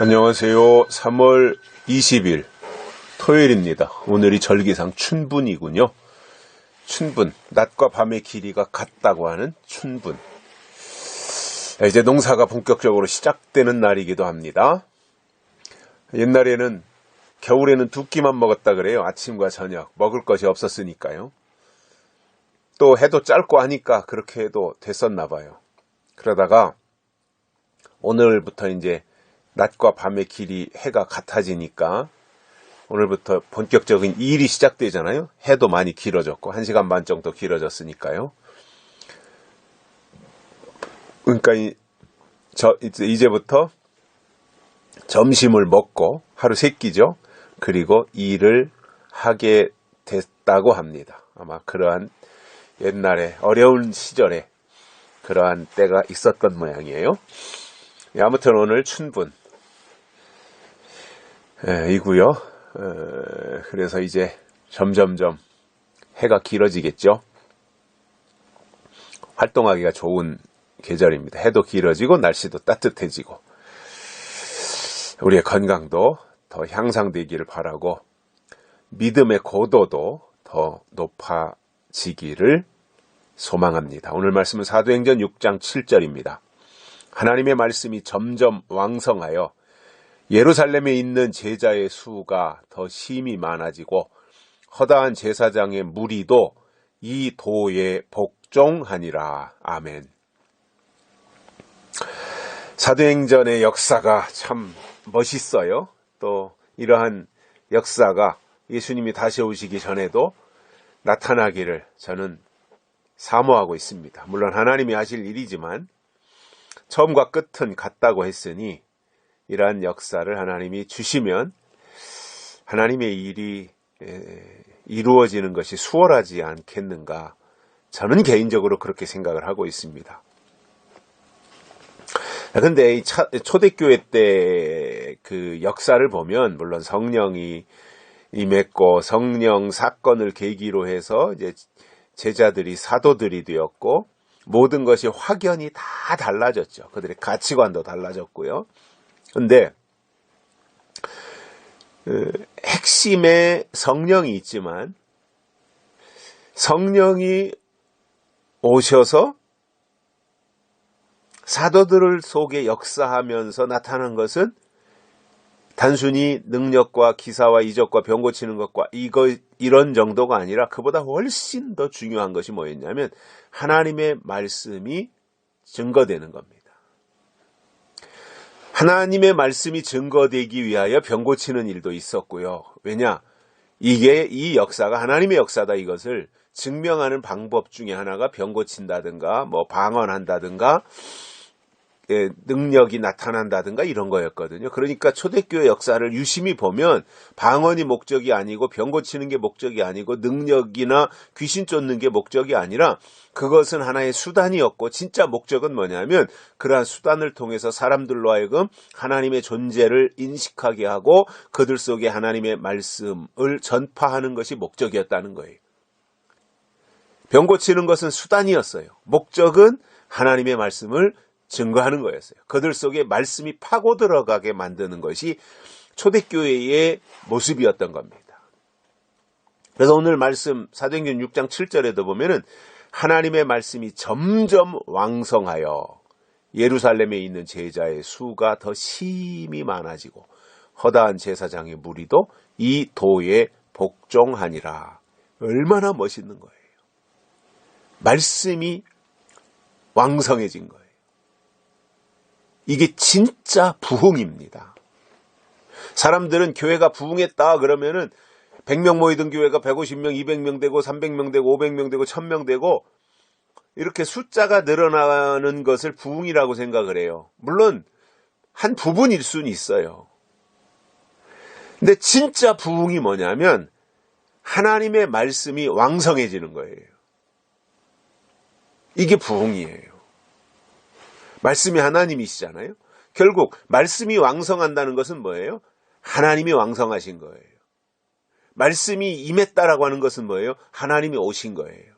안녕하세요. 3월 20일 토요일입니다. 오늘이 절기상 춘분이군요. 춘분, 낮과 밤의 길이가 같다고 하는 춘분. 이제 농사가 본격적으로 시작되는 날이기도 합니다. 옛날에는 겨울에는 두 끼만 먹었다 그래요. 아침과 저녁. 먹을 것이 없었으니까요. 또 해도 짧고 하니까 그렇게 해도 됐었나 봐요. 그러다가 오늘부터 이제 낮과 밤의 길이 해가 같아지니까 오늘부터 본격적인 일이 시작되잖아요. 해도 많이 길어졌고 1시간 반 정도 길어졌으니까요. 그러니까 이, 저 이제 이제부터 점심을 먹고 하루 세 끼죠. 그리고 일을 하게 됐다고 합니다. 아마 그러한 옛날에 어려운 시절에 그러한 때가 있었던 모양이에요. 예, 아무튼 오늘 춘분 예, 이고요. 에, 그래서 이제 점점점 해가 길어지겠죠. 활동하기가 좋은 계절입니다. 해도 길어지고 날씨도 따뜻해지고 우리의 건강도 더 향상되기를 바라고 믿음의 고도도 더 높아지기를 소망합니다. 오늘 말씀은 사도행전 6장 7절입니다. 하나님의 말씀이 점점 왕성하여 예루살렘에 있는 제자의 수가 더 심히 많아지고 허다한 제사장의 무리도 이 도에 복종하니라. 아멘. 사도행전의 역사가 참 멋있어요. 또 이러한 역사가 예수님이 다시 오시기 전에도 나타나기를 저는 사모하고 있습니다. 물론 하나님이 하실 일이지만 처음과 끝은 같다고 했으니 이러한 역사를 하나님이 주시면 하나님의 일이 이루어지는 것이 수월하지 않겠는가. 저는 개인적으로 그렇게 생각을 하고 있습니다. 근데 초대교회 때 그 역사를 보면 물론 성령이 임했고 성령 사건을 계기로 해서 이제 제자들이 사도들이 되었고 모든 것이 확연히 다 달라졌죠. 그들의 가치관도 달라졌고요. 근데 그 핵심에 성령이 있지만 성령이 오셔서 사도들을 속에 역사하면서 나타난 것은 단순히 능력과 기사와 이적과 병 고치는 것과 이거 이런 정도가 아니라 그보다 훨씬 더 중요한 것이 뭐였냐면 하나님의 말씀이 증거되는 겁니다. 하나님의 말씀이 증거되기 위하여 병 고치는 일도 있었고요. 왜냐? 이게 이 역사가 하나님의 역사다 이것을 증명하는 방법 중에 하나가 병 고친다든가 뭐 방언한다든가 예, 능력이 나타난다든가 이런 거였거든요. 그러니까 초대교회 역사를 유심히 보면 방언이 목적이 아니고 병 고치는 게 목적이 아니고 능력이나 귀신 쫓는 게 목적이 아니라 그것은 하나의 수단이었고 진짜 목적은 뭐냐면 그러한 수단을 통해서 사람들로 하여금 하나님의 존재를 인식하게 하고 그들 속에 하나님의 말씀을 전파하는 것이 목적이었다는 거예요. 병 고치는 것은 수단이었어요. 목적은 하나님의 말씀을 증거하는 거였어요. 그들 속에 말씀이 파고 들어가게 만드는 것이 초대교회의 모습이었던 겁니다. 그래서 오늘 말씀 사도행전 6장 7절에도 보면은 하나님의 말씀이 점점 왕성하여 예루살렘에 있는 제자의 수가 더 심히 많아지고 허다한 제사장의 무리도 이 도에 복종하니라. 얼마나 멋있는 거예요. 말씀이 왕성해진 거예요. 이게 진짜 부흥입니다. 사람들은 교회가 부흥했다 그러면은 100명 모이던 교회가 150명, 200명 되고 300명 되고 500명 되고 1000명 되고 이렇게 숫자가 늘어나는 것을 부흥이라고 생각을 해요. 물론 한 부분일 수는 있어요. 근데 진짜 부흥이 뭐냐면 하나님의 말씀이 왕성해지는 거예요. 이게 부흥이에요. 말씀이 하나님이시잖아요. 결국 말씀이 왕성한다는 것은 뭐예요? 하나님이 왕성하신 거예요. 말씀이 임했다라고 하는 것은 뭐예요? 하나님이 오신 거예요.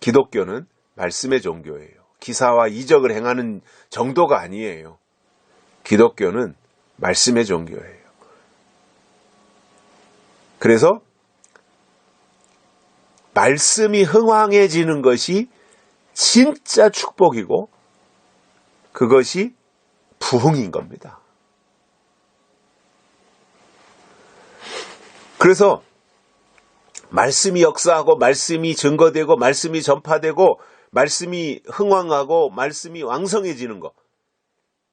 기독교는 말씀의 종교예요. 기사와 이적을 행하는 정도가 아니에요. 기독교는 말씀의 종교예요. 그래서 말씀이 흥왕해지는 것이 진짜 축복이고 그것이 부흥인 겁니다. 그래서 말씀이 역사하고 말씀이 증거되고 말씀이 전파되고 말씀이 흥왕하고 말씀이 왕성해지는 것.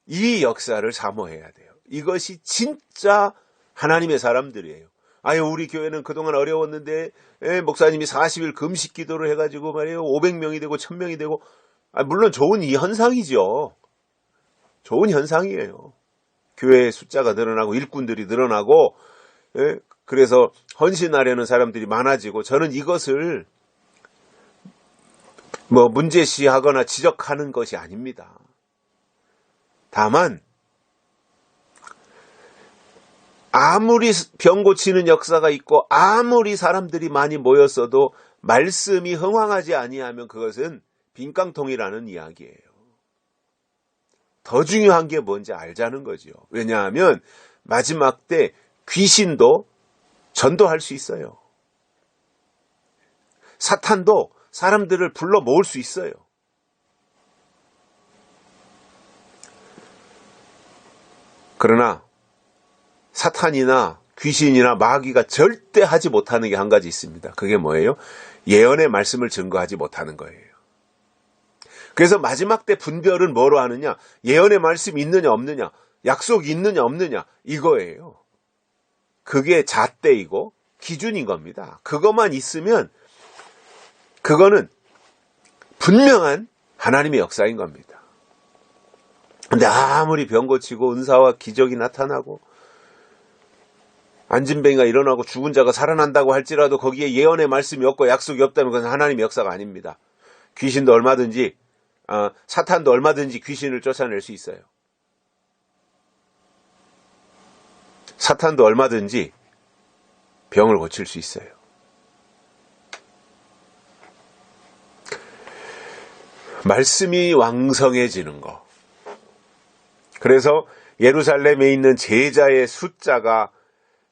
이 역사를 사모해야 돼요. 이것이 진짜 하나님의 사람들이에요. 아유, 우리 교회는 그동안 어려웠는데, 에, 목사님이 40일 금식 기도를 해가지고 말이에요. 500명이 되고 1000명이 되고, 아, 물론 좋은 이 현상이죠. 좋은 현상이에요. 교회의 숫자가 늘어나고 일꾼들이 늘어나고, 에, 그래서 헌신하려는 사람들이 많아지고, 저는 이것을 뭐 문제시하거나 지적하는 것이 아닙니다. 다만 아무리 병 고치는 역사가 있고 아무리 사람들이 많이 모였어도 말씀이 흥황하지 아니하면 그것은 빈깡통이라는 이야기예요. 더 중요한 게 뭔지 알자는 거죠. 왜냐하면 마지막 때 귀신도 전도할 수 있어요. 사탄도 사람들을 불러 모을 수 있어요. 그러나 사탄이나 귀신이나 마귀가 절대 하지 못하는 게 한 가지 있습니다. 그게 뭐예요? 예언의 말씀을 증거하지 못하는 거예요. 그래서 마지막 때 분별은 뭐로 하느냐? 예언의 말씀 있느냐 없느냐? 약속 있느냐 없느냐? 이거예요. 그게 잣대이고 기준인 겁니다. 그것만 있으면 그거는 분명한 하나님의 역사인 겁니다. 근데 아무리 병 고치고 은사와 기적이 나타나고 안진뱅이가 일어나고 죽은 자가 살아난다고 할지라도 거기에 예언의 말씀이 없고 약속이 없다면 그건 하나님의 역사가 아닙니다. 귀신도 얼마든지 어, 사탄도 얼마든지 귀신을 쫓아낼 수 있어요. 사탄도 얼마든지 병을 고칠 수 있어요. 말씀이 왕성해지는 거. 그래서 예루살렘에 있는 제자의 숫자가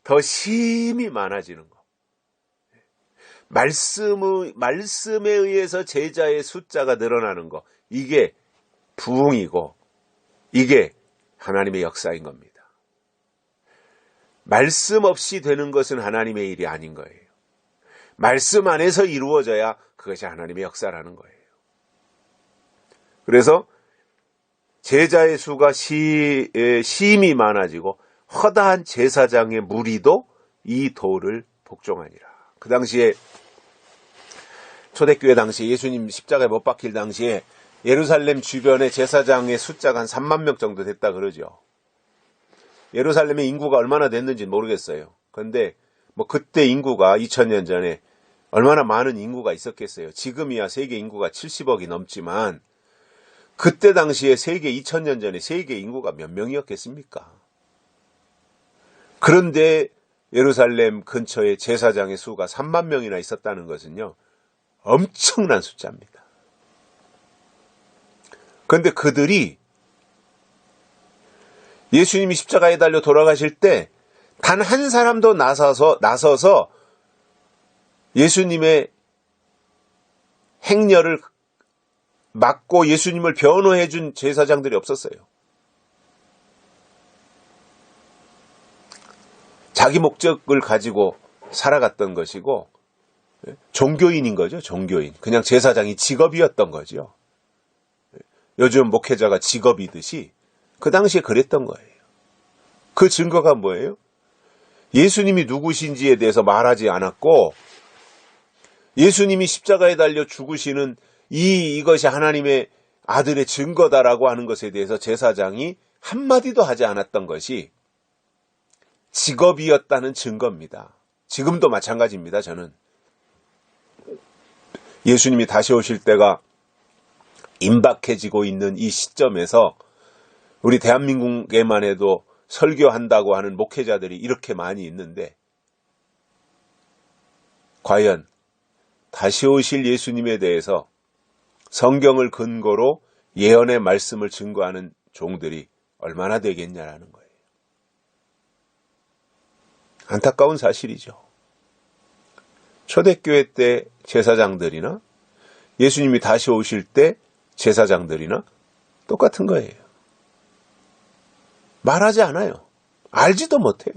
더 심히 많아지는 거. 말씀의, 말씀에 의해서 제자의 숫자가 늘어나는 거. 이게 부흥이고, 이게 하나님의 역사인 겁니다. 말씀 없이 되는 것은 하나님의 일이 아닌 거예요. 말씀 안에서 이루어져야 그것이 하나님의 역사라는 거예요. 그래서 제자의 수가 시, 심이 많아지고 허다한 제사장의 무리도 이 도를 복종하니라. 그 당시에 초대교회 당시 예수님 십자가에 못 박힐 당시에 예루살렘 주변의 제사장의 숫자가 한 3만 명 정도 됐다 그러죠. 예루살렘의 인구가 얼마나 됐는지 모르겠어요. 그런데 뭐 그때 인구가 2000년 전에 얼마나 많은 인구가 있었겠어요. 지금이야 세계 인구가 70억이 넘지만 그때 당시에 세계 2000년 전에 세계 인구가 몇 명이었겠습니까? 그런데 예루살렘 근처에 제사장의 수가 3만 명이나 있었다는 것은요, 엄청난 숫자입니다. 그런데 그들이 예수님이 십자가에 달려 돌아가실 때 단 한 사람도 나서서, 나서서 예수님의 행렬을 막고 예수님을 변호해 준 제사장들이 없었어요. 자기 목적을 가지고 살아갔던 것이고 종교인인 거죠. 종교인. 그냥 제사장이 직업이었던 거죠. 요즘 목회자가 직업이듯이 그 당시에 그랬던 거예요. 그 증거가 뭐예요? 예수님이 누구신지에 대해서 말하지 않았고 예수님이 십자가에 달려 죽으시는 이 이것이 하나님의 아들의 증거다라고 하는 것에 대해서 제사장이 한마디도 하지 않았던 것이 직업이었다는 증거입니다. 지금도 마찬가지입니다, 저는. 예수님이 다시 오실 때가 임박해지고 있는 이 시점에서 우리 대한민국에만 해도 설교한다고 하는 목회자들이 이렇게 많이 있는데, 과연 다시 오실 예수님에 대해서 성경을 근거로 예언의 말씀을 증거하는 종들이 얼마나 되겠냐라는 거예요. 안타까운 사실이죠. 초대교회 때 제사장들이나 예수님이 다시 오실 때 제사장들이나 똑같은 거예요. 말하지 않아요. 알지도 못해요.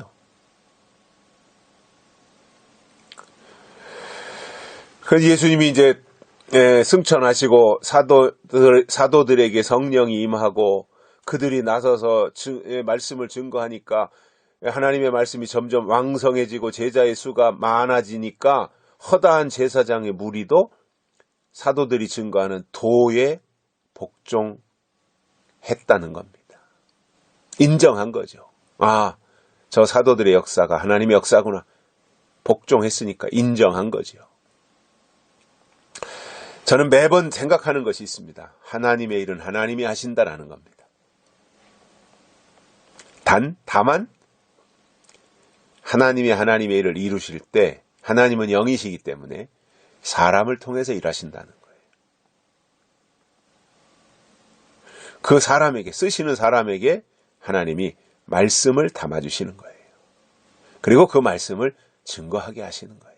그래서 예수님이 이제 예, 승천하시고 사도들, 사도들에게 성령이 임하고 그들이 나서서 증- 예, 말씀을 증거하니까 하나님의 말씀이 점점 왕성해지고 제자의 수가 많아지니까 허다한 제사장의 무리도 사도들이 증거하는 도에 복종했다는 겁니다. 인정한 거죠. 아, 저 사도들의 역사가 하나님의 역사구나. 복종했으니까 인정한 거죠. 저는 매번 생각하는 것이 있습니다. 하나님의 일은 하나님이 하신다라는 겁니다. 단, 다만, 하나님이 하나님의 일을 이루실 때, 하나님은 영이시기 때문에 사람을 통해서 일하신다는 거예요. 그 사람에게, 쓰시는 사람에게 하나님이 말씀을 담아 주시는 거예요. 그리고 그 말씀을 증거하게 하시는 거예요.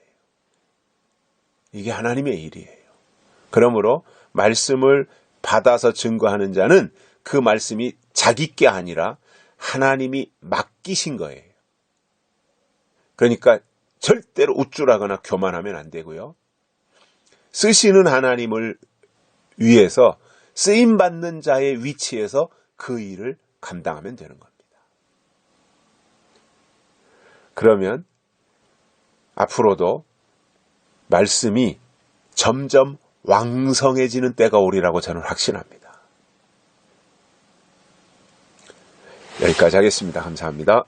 이게 하나님의 일이에요. 그러므로 말씀을 받아서 증거하는 자는 그 말씀이 자기 게 아니라 하나님이 맡기신 거예요. 그러니까 절대로 우쭐하거나 교만하면 안 되고요. 쓰시는 하나님을 위해서 쓰임 받는 자의 위치에서 그 일을 감당하면 되는 겁니다. 그러면 앞으로도 말씀이 점점 왕성해지는 때가 오리라고 저는 확신합니다. 여기까지 하겠습니다. 감사합니다.